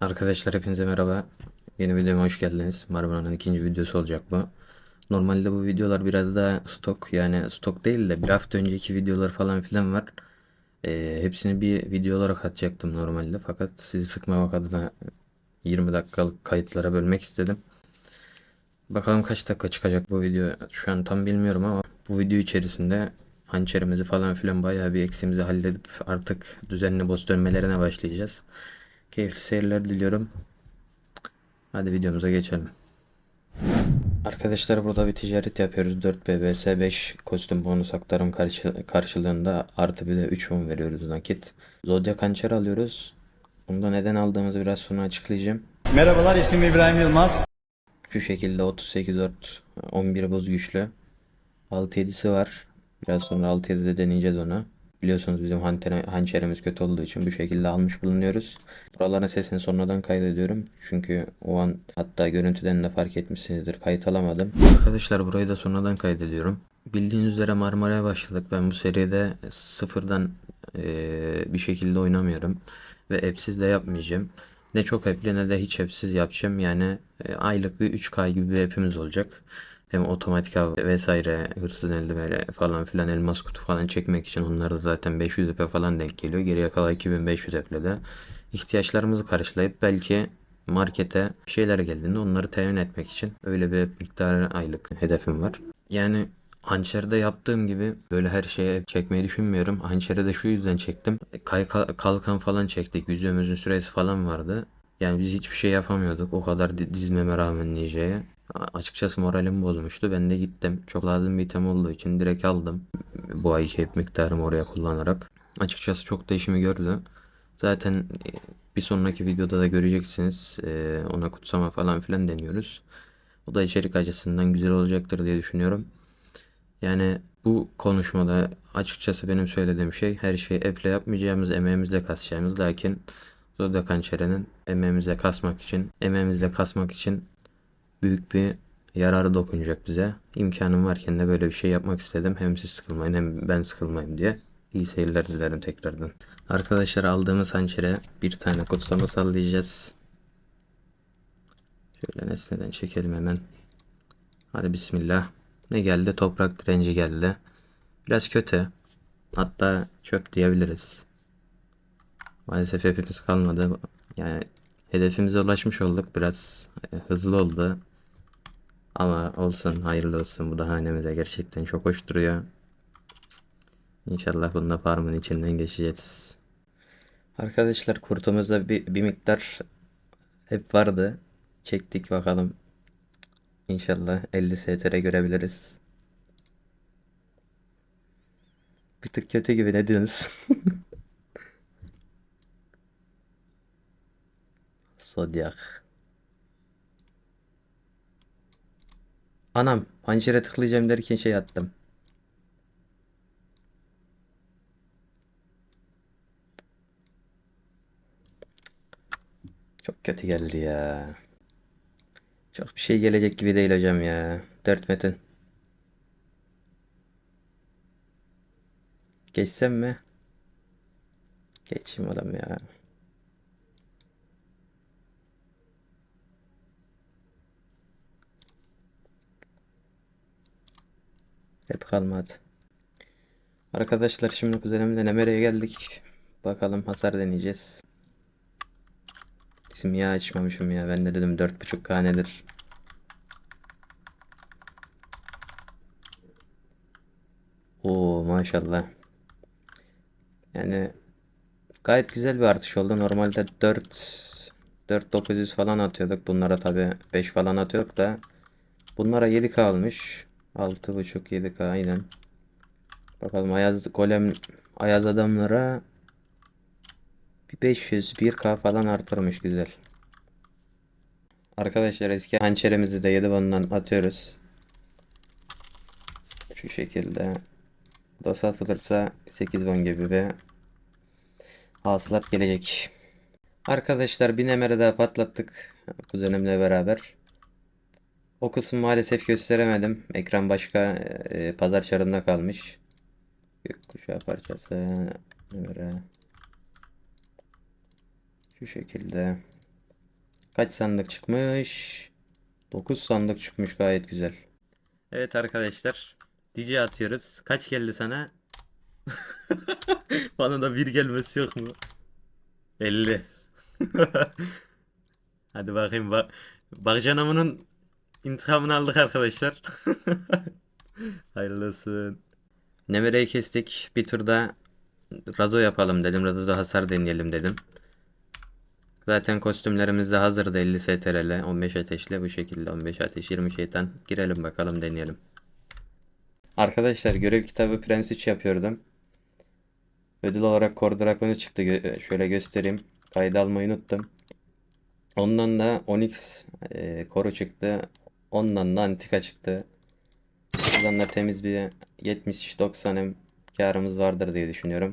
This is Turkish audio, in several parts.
Arkadaşlar hepinize merhaba. Yeni videoma hoş geldiniz. Marmara'nın ikinci videosu olacak bu. Normalde bu videolar biraz daha stok yani stok değil de bir hafta önceki videolar falan filan var. Ee, hepsini bir video olarak atacaktım normalde fakat sizi sıkmamak adına 20 dakikalık kayıtlara bölmek istedim. Bakalım kaç dakika çıkacak bu video şu an tam bilmiyorum ama bu video içerisinde hançerimizi falan filan bayağı bir eksimizi halledip artık düzenli boss dönmelerine başlayacağız. Keyifli seyirler diliyorum. Hadi videomuza geçelim. Arkadaşlar burada bir ticaret yapıyoruz. 4 BBS 5 kostüm bonus aktarım karşı- karşılığında artı bir de 3 won veriyoruz nakit. Zodiac hançer alıyoruz. Bunu da neden aldığımızı biraz sonra açıklayacağım. Merhabalar ismim İbrahim Yılmaz. Şu şekilde 38 4 11 buz güçlü. 6 7'si var. Biraz sonra 6 7'de deneyeceğiz onu. Biliyorsunuz bizim hançerimiz kötü olduğu için bu şekilde almış bulunuyoruz. Buraların sesini sonradan kaydediyorum. Çünkü o an hatta görüntüden de fark etmişsinizdir kayıt alamadım. Arkadaşlar burayı da sonradan kaydediyorum. Bildiğiniz üzere Marmara'ya başladık. Ben bu seride sıfırdan eee, bir şekilde oynamıyorum. Ve app'siz de yapmayacağım. Ne çok app'li ne de hiç app'siz yapacağım. Yani e, aylık bir 3K gibi bir app'imiz olacak. Hem otomatik av vesaire hırsız eldiveni falan filan elmas kutu falan çekmek için onlar da zaten 500 epe falan denk geliyor. Geriye kalan 2500 eple de ihtiyaçlarımızı karşılayıp belki markete şeyler geldiğinde onları temin etmek için öyle bir miktarı aylık hedefim var. Yani Hançer'de yaptığım gibi böyle her şeye çekmeyi düşünmüyorum. Hançer'e şu yüzden çektim. Kay kalkan falan çektik. Yüzüğümüzün süresi falan vardı. Yani biz hiçbir şey yapamıyorduk. O kadar di- dizmeme rağmen Nije'ye. Açıkçası moralim bozmuştu. Ben de gittim. Çok lazım bir item olduğu için direkt aldım. Bu ayki hep miktarımı oraya kullanarak. Açıkçası çok da işimi gördü. Zaten e, bir sonraki videoda da göreceksiniz. E, Ona kutsama falan filan deniyoruz. O da içerik açısından güzel olacaktır diye düşünüyorum. Yani bu konuşmada açıkçası benim söylediğim şey her şeyi app'le yapmayacağımız, emeğimizle kasacağımız. Lakin Zodiac Hançeri'nin emeğimizle kasmak için, emeğimizle kasmak için büyük bir yararı dokunacak bize. İmkanım varken de böyle bir şey yapmak istedim. Hem siz sıkılmayın hem ben sıkılmayayım diye. İyi seyirler dilerim tekrardan. Arkadaşlar aldığımız hançere bir tane kutsama sallayacağız. Şöyle nesneden çekelim hemen. Hadi bismillah. Ne geldi? Toprak direnci geldi. Biraz kötü. Hatta çöp diyebiliriz. Maalesef hepimiz kalmadı. Yani hedefimize ulaşmış olduk. Biraz e, hızlı oldu. Ama olsun hayırlı olsun. Bu da hanemize gerçekten çok hoş duruyor. İnşallah bunda farmın içinden geçeceğiz. Arkadaşlar kurtumuzda bir, bir miktar hep vardı. Çektik bakalım. İnşallah 50 STR görebiliriz. Bir tık kötü gibi ne diyorsunuz? Zodiac. Anam hançere tıklayacağım derken şey attım. Çok kötü geldi ya. Çok bir şey gelecek gibi değil hocam ya. Dört metin. Geçsem mi? Geçeyim oğlum ya. Hep kalmadı. Arkadaşlar şimdi kuzenimle Nemere'ye geldik. Bakalım hasar deneyeceğiz. Simya açmamışım ya. Ben de dedim 4.5K nedir? Oo maşallah. Yani gayet güzel bir artış oldu. Normalde 4 4900 falan atıyorduk. Bunlara tabi 5 falan atıyorduk da bunlara 7K almış. 6.5 7K aynen. Bakalım Ayaz golem Ayaz adamlara bir 500 1K falan artırmış güzel. Arkadaşlar eski hançerimizi de 7 bandan atıyoruz. Şu şekilde. Da satılırsa 8 won gibi bir hasılat gelecek. Arkadaşlar bir nemere daha patlattık kuzenimle beraber. O kısmı maalesef gösteremedim. Ekran başka e, pazar çarında kalmış. Gökkuşağı parçası nemere. Şu şekilde. Kaç sandık çıkmış? 9 sandık çıkmış gayet güzel. Evet arkadaşlar. Dici atıyoruz. Kaç geldi sana? Bana da bir gelmesi yok mu? 50. Hadi bakayım bak. Bakcan amının intikamını aldık arkadaşlar. Hayırlı olsun. Nemere'yi kestik. Bir turda Razo yapalım dedim. Razo'da hasar deneyelim dedim. Zaten kostümlerimiz de hazırdı 50 STRL, 15 ateşle bu şekilde 15 ateş 20 şeytan. Girelim bakalım deneyelim. Arkadaşlar görev kitabı Prens 3 yapıyordum. Ödül olarak Kor Drakon'u çıktı. Gö- şöyle göstereyim. Kayda almayı unuttum. Ondan da Onyx e, Koru çıktı. Ondan da Antika çıktı. Buradan da temiz bir 70-90 M karımız vardır diye düşünüyorum.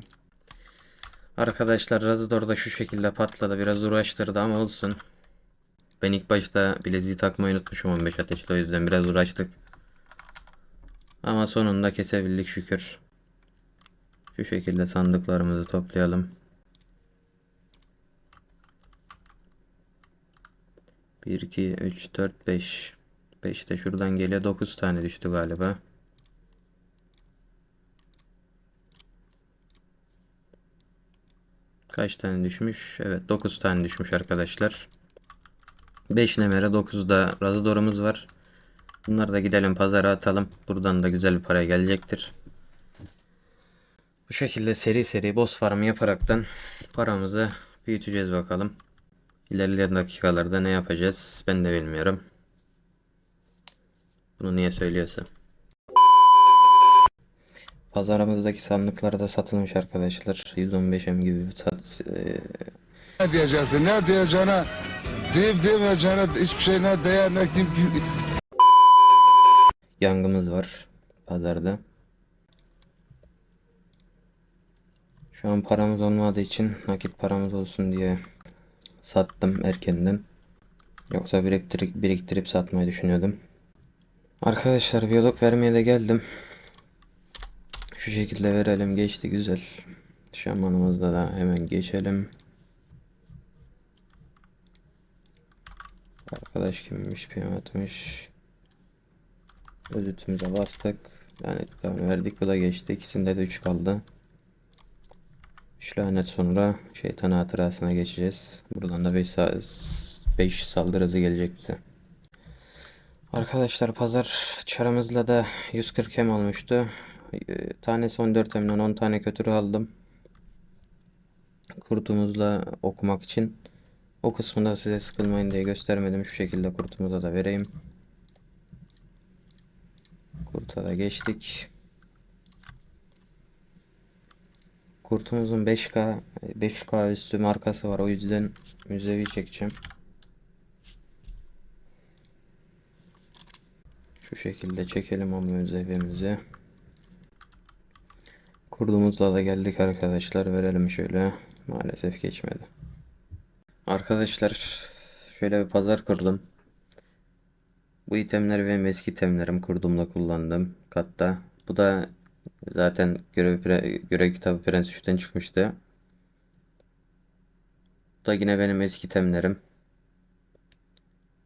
Arkadaşlar Razador da şu şekilde patladı. Biraz uğraştırdı ama olsun. Ben ilk başta bileziği takmayı unutmuşum 15 ateşli o yüzden biraz uğraştık. Ama sonunda kesebildik şükür. Şu şekilde sandıklarımızı toplayalım. Bir, iki, üç, dört, beş. Beş de şuradan geliyor. Dokuz tane düştü galiba. Kaç tane düşmüş? Evet 9 tane düşmüş arkadaşlar. 5 nemere 9 da razadorumuz var. Bunları da gidelim pazara atalım. Buradan da güzel bir para gelecektir. Bu şekilde seri seri boss farm yaparaktan paramızı büyüteceğiz bakalım. İlerleyen dakikalarda ne yapacağız ben de bilmiyorum. Bunu niye söylüyorsam. Pazarımızdaki sandıklar da satılmış arkadaşlar. 115M gibi bir sat, e, Ne diyeceksin? Ne diyeceğine deyip demeyeceğine hiçbir şey ne değer ne kim yangımız var pazarda. Şu an paramız olmadığı için nakit paramız olsun diye sattım erkenden. Yoksa biriktirip, biriktirip satmayı düşünüyordum. Arkadaşlar biyolog vermeye de geldim. Şu şekilde verelim geçti güzel. Şamanımızda da hemen geçelim. Arkadaş kimmiş piyam atmış. Özütümüze bastık. Yani tamam verdik bu da geçti. İkisinde de 3 kaldı. 3 lanet sonra şeytan hatırasına geçeceğiz. Buradan da 5 5 saldırı hızı gelecek bize. Arkadaşlar pazar çarımızla da 140 hem olmuştu. Ee, Tanesi 14 hemden 10 tane kötürü aldım. Kurtumuzla okumak için. O kısmında size sıkılmayın diye göstermedim. Şu şekilde kurtumuza da vereyim. Kurta da geçtik. Kurtumuzun 5K 5K üstü markası var. O yüzden müzevi çekeceğim. Şu şekilde çekelim o müzevimizi. Kurdumuzla da geldik arkadaşlar. Verelim şöyle. Maalesef geçmedi. Arkadaşlar şöyle bir pazar kurdum. Bu itemleri benim eski itemlerim kurduğumda kullandım katta. Bu da zaten görev, görev kitabı Prens 3'ten çıkmıştı. Bu da yine benim eski itemlerim.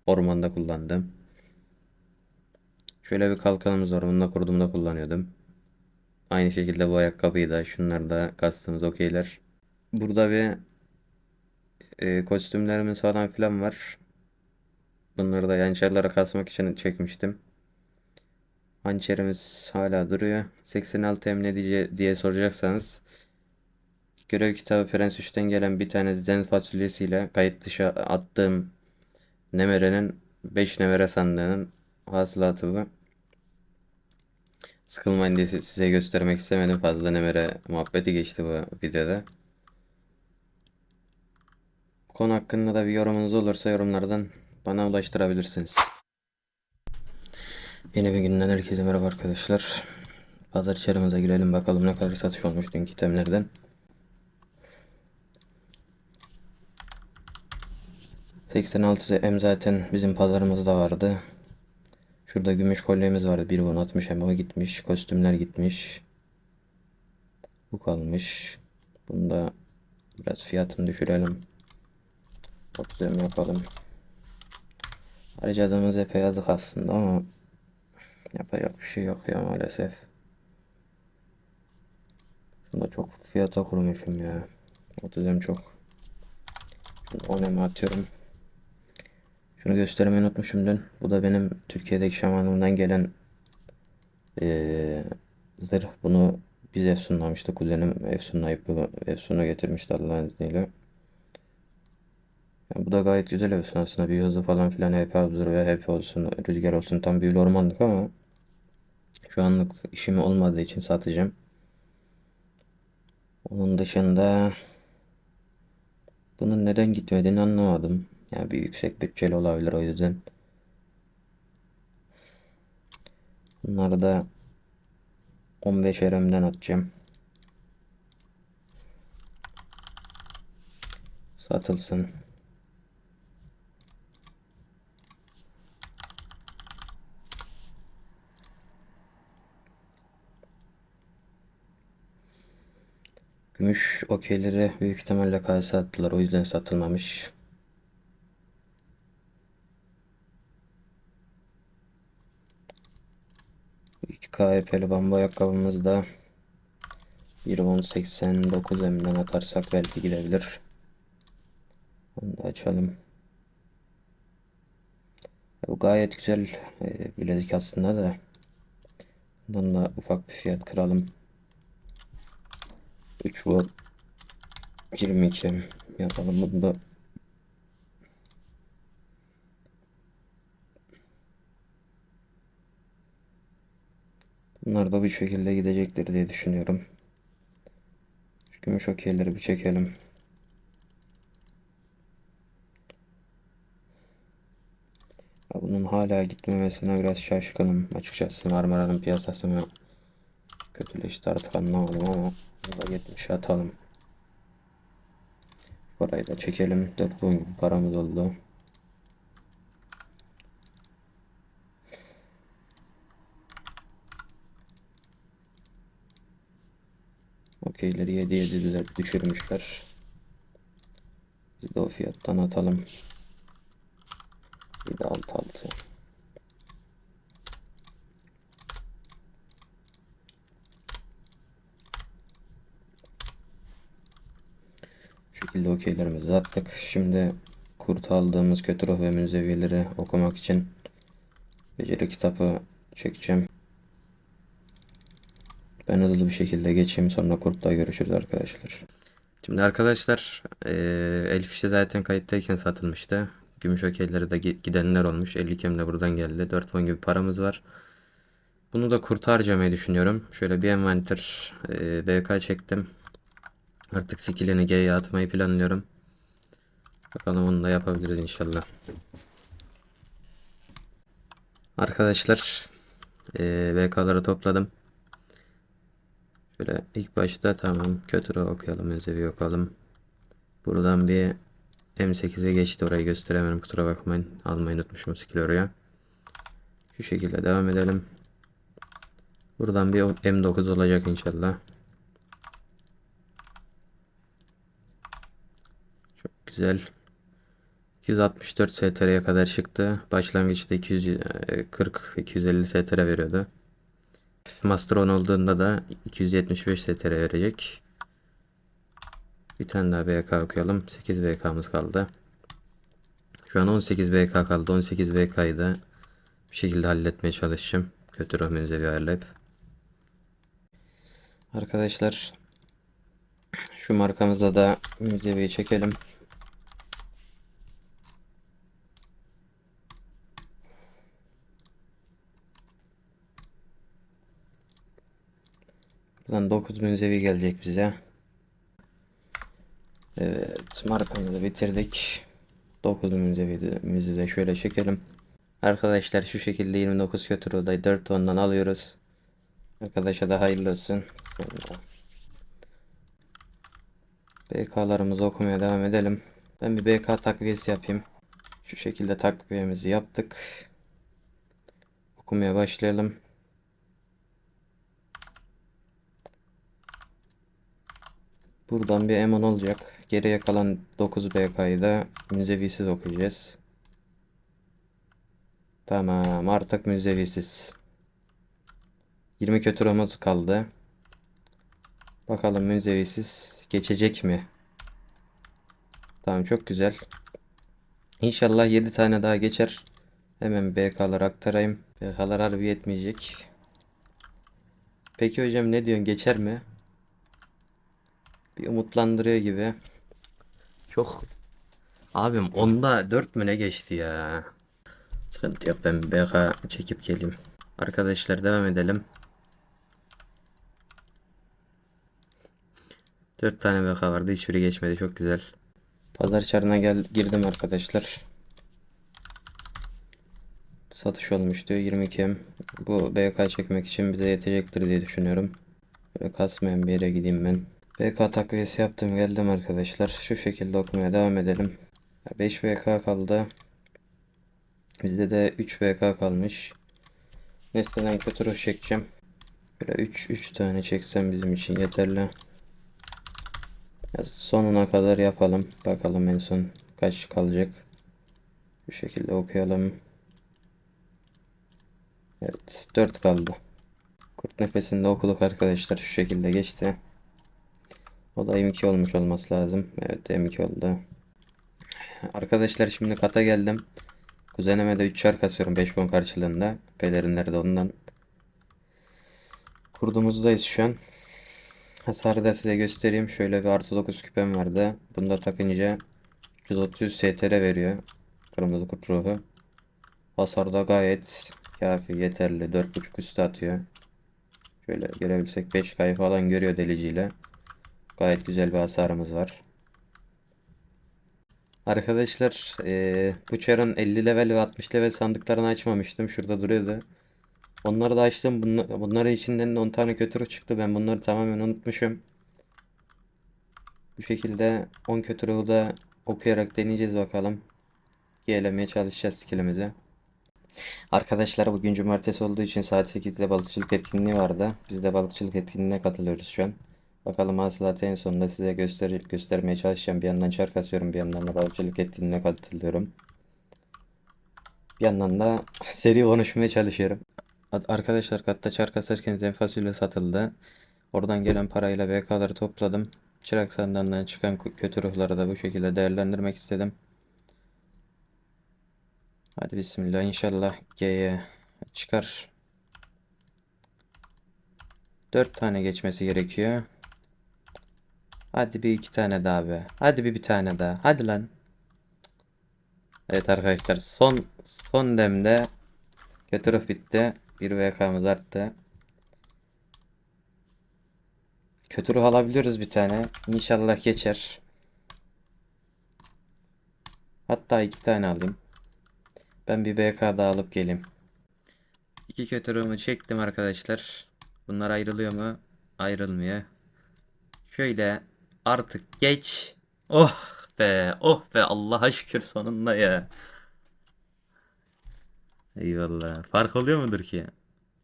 Ormanda kullandım. Şöyle bir kalkanımız var. Bununla kurduğumda kullanıyordum. Aynı şekilde bu ayakkabıyı da şunlar da kastımız okeyler. Burada bir e, kostümlerimiz falan filan var. Bunları da yançerlere kasmak için çekmiştim. Hançerimiz hala duruyor. 86 em ne diye, diye soracaksanız görev kitabı Prens 3'ten gelen bir tane zen fasulyesiyle kayıt dışı attığım Nemere'nin 5 Nemere sandığının hasılatı bu. Sıkılmayın diye si- size göstermek istemedim. Fazla Nemere muhabbeti geçti bu videoda. Bu konu hakkında da bir yorumunuz olursa yorumlardan bana ulaştırabilirsiniz. Yeni bir günden herkese merhaba arkadaşlar. Pazar içerimize girelim bakalım ne kadar satış olmuş dünkü itemlerden. ...86 M zaten bizim pazarımızda vardı. Şurada gümüş kolyemiz vardı. Bir won atmış hem o gitmiş. Kostümler gitmiş. Bu kalmış. Bunda biraz fiyatını düşürelim. 30 M yapalım. Harcadığımız epey yazık aslında ama yapacak bir şey yok ya maalesef. Şunda çok fiyata kurmuşum ya. 30 çok. Şimdi 10 atıyorum. Şunu göstermeyi unutmuşum dün. Bu da benim Türkiye'deki şamanımdan gelen eee zırh. Bunu biz efsunlamıştık. Kuzenim efsunlayıp bu efsunu getirmişti Allah'ın izniyle. Yani bu da gayet güzel efsun aslında. Bir hızı falan filan HP absorbe, HP olsun, rüzgar olsun tam büyülü ormanlık ama şu anlık işim olmadığı için satacağım. Onun dışında bunun neden gitmediğini anlamadım. Yani bir yüksek bütçeli olabilir o yüzden. Bunları da 15 RM'den atacağım. Satılsın. Gümüş okeyleri büyük ihtimalle kase attılar. O yüzden satılmamış. Bu 2 KHP'li bambu ayakkabımız da 1.10.89 emden atarsak belki gidebilir. Onu da açalım. Bu gayet güzel e, bilezik aslında da. Bundan da ufak bir fiyat kıralım. 3 volt 22 yapalım bunu da Bunlar da bu şekilde gidecektir diye düşünüyorum. Şu gümüş okeyleri bir çekelim. Bunun hala gitmemesine biraz şaşkınım açıkçası Marmara'nın piyasası mı kötüleşti artık anlamadım ama bunu da 70 atalım. Parayı da çekelim. 4 bin gibi paramız oldu. Okeyleri 7 7 düşürmüşler. Biz de o fiyattan atalım. Bir de 6 6. Şu şekilde okeylerimizi attık. Şimdi kurt aldığımız kötü ruh ve münzevileri okumak için beceri kitabı çekeceğim. Ben hızlı bir şekilde geçeyim sonra kurtla görüşürüz arkadaşlar. Şimdi arkadaşlar eee Elif işte zaten kayıttayken satılmıştı. Gümüş okeyleri de gi- gidenler olmuş. 50 kem de buradan geldi. 4 fon gibi paramız var. Bunu da kurt harcamayı düşünüyorum. Şöyle bir envanter eee, BK çektim. Artık skillini G'ye atmayı planlıyorum. Bakalım onu da yapabiliriz inşallah. Arkadaşlar eee BK'ları topladım. Şöyle ilk başta tamam kötü okuyalım öncevi okuyalım. Buradan bir M8'e geçti orayı gösteremedim kusura bakmayın. Almayı unutmuşum skill oraya. Şu şekilde devam edelim. Buradan bir M9 olacak inşallah. Çok güzel. 264 STR'ye kadar çıktı. Başlangıçta 240 250 STR veriyordu. Master 10 olduğunda da 275 STR verecek. Bir tane daha BK okuyalım. 8 BK'mız kaldı. Şu an 18 BK kaldı. 18 BK'yı da bir şekilde halletmeye çalışacağım. Kötü rahminize bir ayarlayıp. Arkadaşlar şu markamıza da müzevi çekelim. Buradan 9 münzevi gelecek bize. Evet markamızı bitirdik. 9 münzevi de şöyle çekelim. Arkadaşlar şu şekilde 29 kötü odayı 4 tondan alıyoruz. Arkadaşa da hayırlı olsun. BK'larımızı okumaya devam edelim. Ben bir BK takviyesi yapayım. Şu şekilde takviyemizi yaptık. Okumaya başlayalım. Buradan bir M10 olacak. Geriye kalan 9 BK'yı da müzevisiz okuyacağız. Tamam artık müzevisiz. 20 kötü romuz kaldı. Bakalım müzevisiz geçecek mi? Tamam çok güzel. İnşallah 7 tane daha geçer. Hemen BK'ları aktarayım. BK'lar harbi yetmeyecek. Peki hocam ne diyorsun geçer mi? Bir umutlandırıyor gibi. Çok. Abim onda 4 mü ne geçti ya? Sıkıntı yok ben BK çekip geleyim. Arkadaşlar devam edelim. 4 tane BK vardı hiçbiri geçmedi çok güzel. Pazar çarına gel girdim arkadaşlar. Satış olmuştu 22M. Bu BK çekmek için bize yetecektir diye düşünüyorum. Böyle kasmayan bir yere gideyim ben. BK takviyesi yaptım geldim arkadaşlar. Şu şekilde okumaya devam edelim. 5 BK kaldı. Bizde de 3 BK kalmış. Nesneden kötü çekeceğim. Böyle 3 3 tane çeksem bizim için yeterli. Sonuna kadar yapalım. Bakalım en son kaç kalacak. Bu şekilde okuyalım. Evet 4 kaldı. Kurt nefesinde okuduk arkadaşlar şu şekilde geçti. O da M2 olmuş olması lazım. Evet M2 oldu. Arkadaşlar şimdi kata geldim. Kuzenime de 3 çar kasıyorum 5 bon karşılığında. Pelerinler de ondan. Kurdumuzdayız şu an. Hasarı da size göstereyim. Şöyle bir artı 9 küpem vardı. Bunu da takınca 330 STR veriyor. Kırmızı kurt ruhu. Hasar da gayet kafi yeterli. 4.5 üstü atıyor. Şöyle görebilsek 5K falan görüyor deliciyle. Gayet güzel bir hasarımız var. Arkadaşlar eee bu çarın 50 level ve 60 level sandıklarını açmamıştım. Şurada duruyordu. Onları da açtım. Bunla- Bunların içinden de 10 tane kötü çıktı. Ben bunları tamamen unutmuşum. Bu şekilde 10 kötü ruhu da okuyarak deneyeceğiz bakalım. Gelemeye çalışacağız skillimizi. Arkadaşlar bugün cumartesi olduğu için saat 8'de balıkçılık etkinliği vardı. Biz de balıkçılık etkinliğine katılıyoruz şu an. Bakalım hasılatı en sonunda size göster göstermeye çalışacağım. Bir yandan çark kasıyorum, bir yandan da balıkçılık etkinliğine katılıyorum. Bir yandan da seri konuşmaya çalışıyorum. Ad- Arkadaşlar katta çark kasarken zenfasulye satıldı. Oradan gelen parayla BK'ları topladım. Çırak sandığından çıkan kö- kötü ruhları da bu şekilde değerlendirmek istedim. Hadi bismillah inşallah G'ye çıkar. 4 tane geçmesi gerekiyor. Hadi bir iki tane daha be. Hadi bir bir tane daha. Hadi lan. Evet arkadaşlar son son demde kötü bitti. Bir VK'mız arttı. Kötü ruh alabiliyoruz bir tane. İnşallah geçer. Hatta iki tane alayım. Ben bir BK daha alıp geleyim. İki kötü ruhumu çektim arkadaşlar. Bunlar ayrılıyor mu? Ayrılmıyor. Şöyle artık geç. Oh be, oh be Allah'a şükür sonunda ya. Eyvallah. Fark oluyor mudur ki?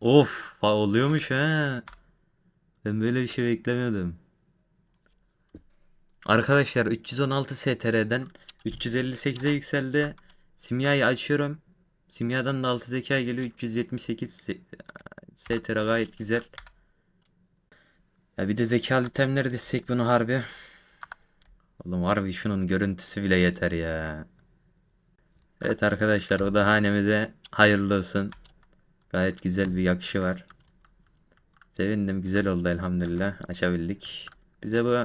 Of, oluyormuş ha. Ben böyle bir şey beklemiyordum. Arkadaşlar 316 STR'den 358'e yükseldi. Simyayı açıyorum. Simyadan da 6 zeka geliyor. 378 S- STR gayet güzel. Ya bir de zekalı itemleri desek bunu harbi. Oğlum harbi şunun görüntüsü bile yeter ya. Evet arkadaşlar o da hanemize hayırlı olsun. Gayet güzel bir yakışı var. Sevindim güzel oldu elhamdülillah açabildik. Bize bu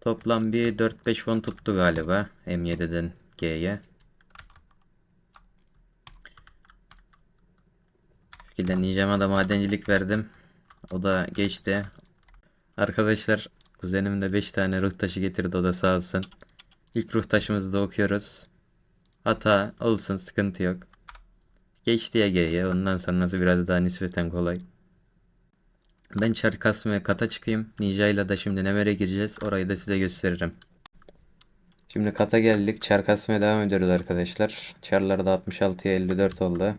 toplam bir 4-5 fon tuttu galiba M7'den G'ye. Şekilde Ninjam'a da madencilik verdim. O da geçti. Arkadaşlar kuzenim de 5 tane ruh taşı getirdi o da sağ olsun. İlk ruh taşımızı da okuyoruz. Hata olsun sıkıntı yok. Geçti Ege'ye ondan sonrası biraz daha nispeten kolay. Ben çar kasmaya kata çıkayım. Ninja ile de şimdi Nemer'e gireceğiz. Orayı da size gösteririm. Şimdi kata geldik. Çar kasmaya devam ediyoruz arkadaşlar. Çarlar da 66'ya 54 oldu.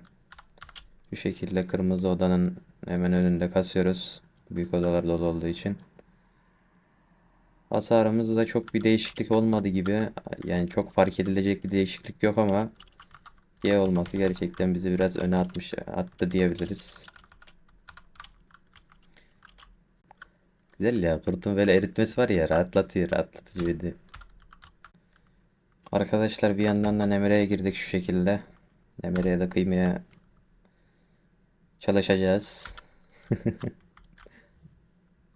Bu şekilde kırmızı odanın hemen önünde kasıyoruz. Büyük odalar dolu olduğu için. Hasarımızda da çok bir değişiklik olmadı gibi. Yani çok fark edilecek bir değişiklik yok ama G olması gerçekten bizi biraz öne atmış attı diyebiliriz. Güzel ya kurtun böyle eritmesi var ya rahatlatıyor rahatlatıcı bir de. Arkadaşlar bir yandan da Nemire'ye girdik şu şekilde. Nemire'ye de kıymaya çalışacağız.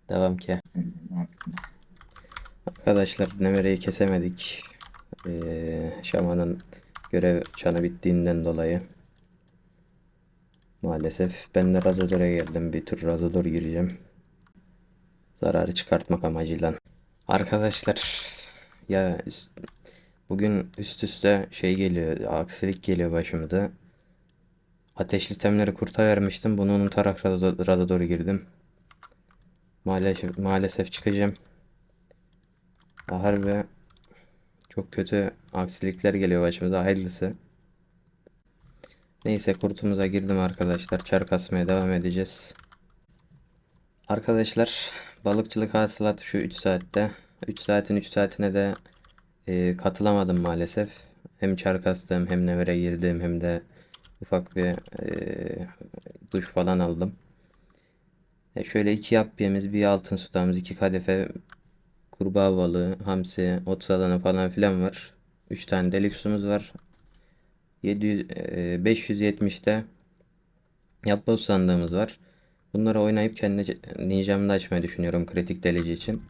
Devam ki. Arkadaşlar Nemire'yi kesemedik. Ee, Şaman'ın görev çanı bittiğinden dolayı. Maalesef ben de Razador'a geldim. Bir tur Razador gireceğim. Zararı çıkartmak amacıyla. Arkadaşlar ya üst- bugün üst üste şey geliyor, aksilik geliyor başımıza. Ateş sistemleri kurta vermiştim. Bunu unutarak Razado- Razador'a girdim. Maalesef, maalesef çıkacağım. Harbi çok kötü aksilikler geliyor başımıza. Hayırlısı. Neyse kurtumuza girdim arkadaşlar. Çar kasmaya devam edeceğiz. Arkadaşlar balıkçılık hasılatı şu 3 saatte. 3 saatin 3 saatine de e, katılamadım maalesef. Hem çar kastım hem nevere girdim hem de ufak bir e, duş falan aldım. E, şöyle iki yapbiyemiz, bir altın sudamız, iki kadefe kurbağa balığı, hamsi, ot alanı falan filan var. 3 tane deluxe'umuz var. 700, e, 570'te yapboz sandığımız var. Bunları oynayıp kendi ninjamı da açmayı düşünüyorum kritik delici için.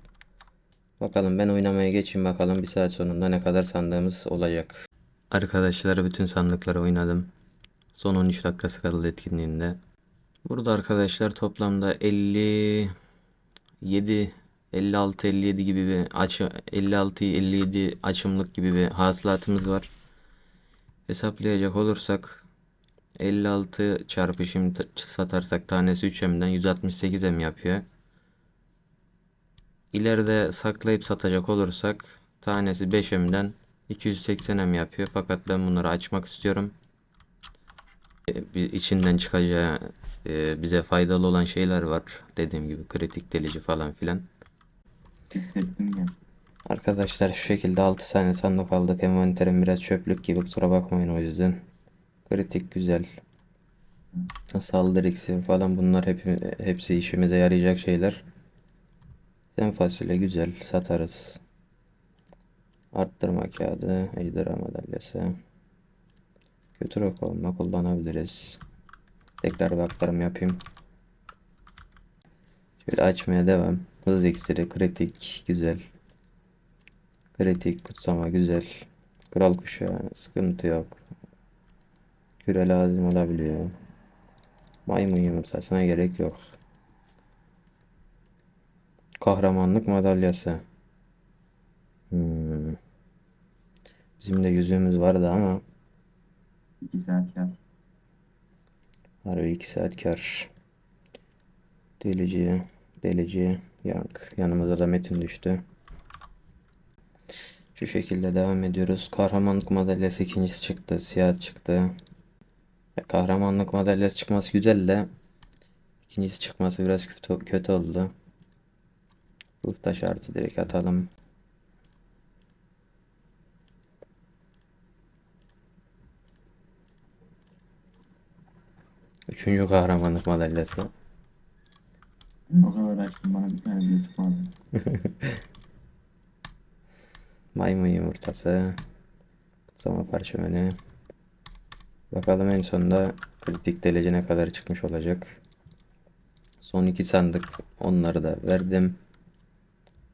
Bakalım ben oynamaya geçeyim bakalım bir saat sonunda ne kadar sandığımız olacak. Arkadaşlar bütün sandıkları oynadım. Son 13 dakikası kaldı etkinliğinde. Burada arkadaşlar toplamda 57 56 57 gibi bir açı 56 57 açımlık gibi bir hasılatımız var. Hesaplayacak olursak 56 çarpı şimdi satarsak tanesi 3M'den 168M yapıyor. İleride saklayıp satacak olursak tanesi 5M'den 280M yapıyor. Fakat ben bunları açmak istiyorum. E, Bir içinden çıkacağı e, bize faydalı olan şeyler var. Dediğim gibi kritik delici falan filan. Hissettim ya. Arkadaşlar şu şekilde 6 tane sandık aldık. Envanterim biraz çöplük gibi kusura bakmayın o yüzden. Kritik güzel. Saldırı iksiri falan bunlar hep, hepsi işimize yarayacak şeyler. Zen fasulye güzel satarız. Arttırma kağıdı, ejderha madalyası. Kötü rok olma kullanabiliriz. Tekrar bir aktarım yapayım. Şöyle açmaya devam. Hız iksiri, kritik, güzel. Kritik, kutsama güzel. Kral kuşağı sıkıntı yok. Küre lazım olabiliyor. Maymun yumurtasına gerek yok. Kahramanlık madalyası. Hmm. Bizim de yüzüğümüz vardı ama 2 saat kar. Harbi 2 saat kar. Delici, delici, yank. Yanımıza da metin düştü. Şu şekilde devam ediyoruz. Kahramanlık madalyası ikincisi çıktı. Siyah çıktı. Ya kahramanlık madalyası çıkması güzel de ikincisi çıkması biraz kötü, kötü oldu. Ruh taş artı direkt atalım. Üçüncü kahramanlık madalyası. O kadar uğraştım bana bir tane bile çıkmadı. Maymun yumurtası. Kutsama parşömeni. Bakalım en sonunda kritik delece ne kadar çıkmış olacak. Son iki sandık. Onları da verdim.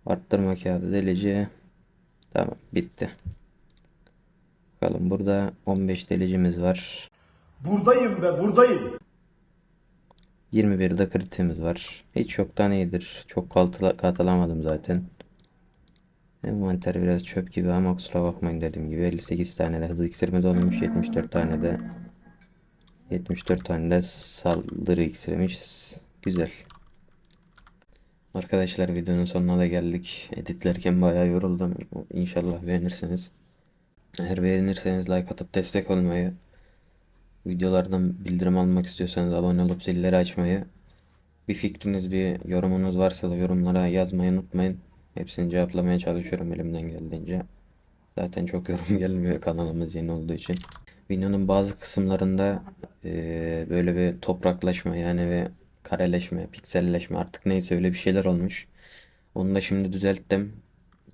Arttırma kağıdı deleci. Tamam bitti. Bakalım burada 15 delicimiz var. Buradayım ve buradayım. 21 de kritimiz var. Hiç yoktan iyidir. Çok katıla, katılamadım zaten. Envanter biraz çöp gibi ama kusura bakmayın dediğim gibi 58 tane de hızlı iksirimi dolmuş 74 tane de 74 tane de saldırı iksirmiş güzel Arkadaşlar videonun sonuna da geldik editlerken bayağı yoruldum İnşallah beğenirsiniz Eğer beğenirseniz like atıp destek olmayı videolardan bildirim almak istiyorsanız abone olup zilleri açmayı bir fikriniz bir yorumunuz varsa da yorumlara yazmayı unutmayın Hepsini cevaplamaya çalışıyorum elimden geldiğince. Zaten çok yorum gelmiyor kanalımız yeni olduğu için. Videonun bazı kısımlarında eee, böyle bir topraklaşma yani ve kareleşme, pikselleşme artık neyse öyle bir şeyler olmuş. Onu da şimdi düzelttim.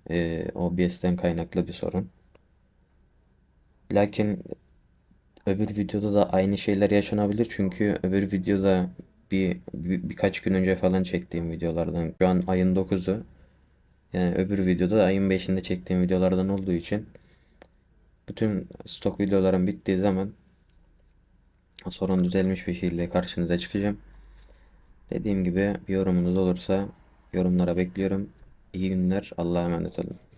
Eee OBS'ten kaynaklı bir sorun. Lakin öbür videoda da aynı şeyler yaşanabilir çünkü öbür videoda bir, bir- birkaç gün önce falan çektiğim videolardan şu an ayın 9'u yani öbür videoda da ayın 5'inde çektiğim videolardan olduğu için bütün stok videolarım bittiği zaman sorun düzelmiş bir şekilde karşınıza çıkacağım. Dediğim gibi bir yorumunuz olursa yorumlara bekliyorum. İyi günler. Allah'a emanet olun.